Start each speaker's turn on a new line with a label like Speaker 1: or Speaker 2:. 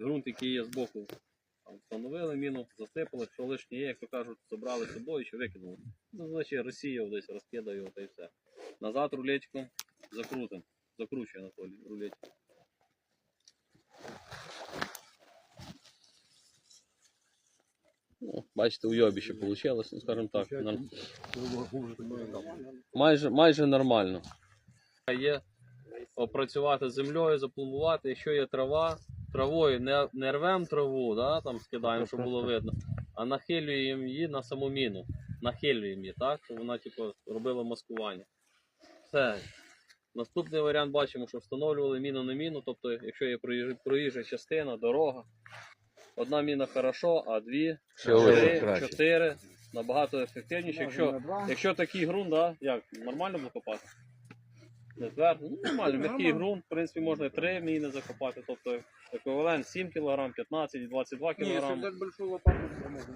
Speaker 1: Грунт, який є збоку, встановили міну, засипали, що лишнє є, як то кажуть, забрали з собою чи викинули. Ну, значить, Росія десь розкидає його та й все. Назад рулетиком закрутимо. Закручує Анатолій рулетик. Ну, бачите, уйобіще вийшло, ну, скажімо так. Майже, майже нормально. Є опрацювати землею, запломбувати, якщо є трава, травою не, не рвемо траву, да, там скидаємо, щоб було видно, а нахилюємо її на саму міну. Нахилюємо її, так, щоб вона типу, робила маскування. Все. Наступний варіант бачимо, що встановлювали міну на міну, тобто, якщо є проїж- проїжджа частина, дорога. Одна міна хорошо, а дві, три, чотири набагато ефективніше. Якщо, якщо такий ґрунт, да, як нормально було копати? Не твердо? Ну, нормально, м'який ґрунт, в принципі, можна і три міни закопати, тобто еквівалент 7 кг, 15 і 22
Speaker 2: Не, Ні,
Speaker 1: якщо
Speaker 2: взяти большую лопату, то можно.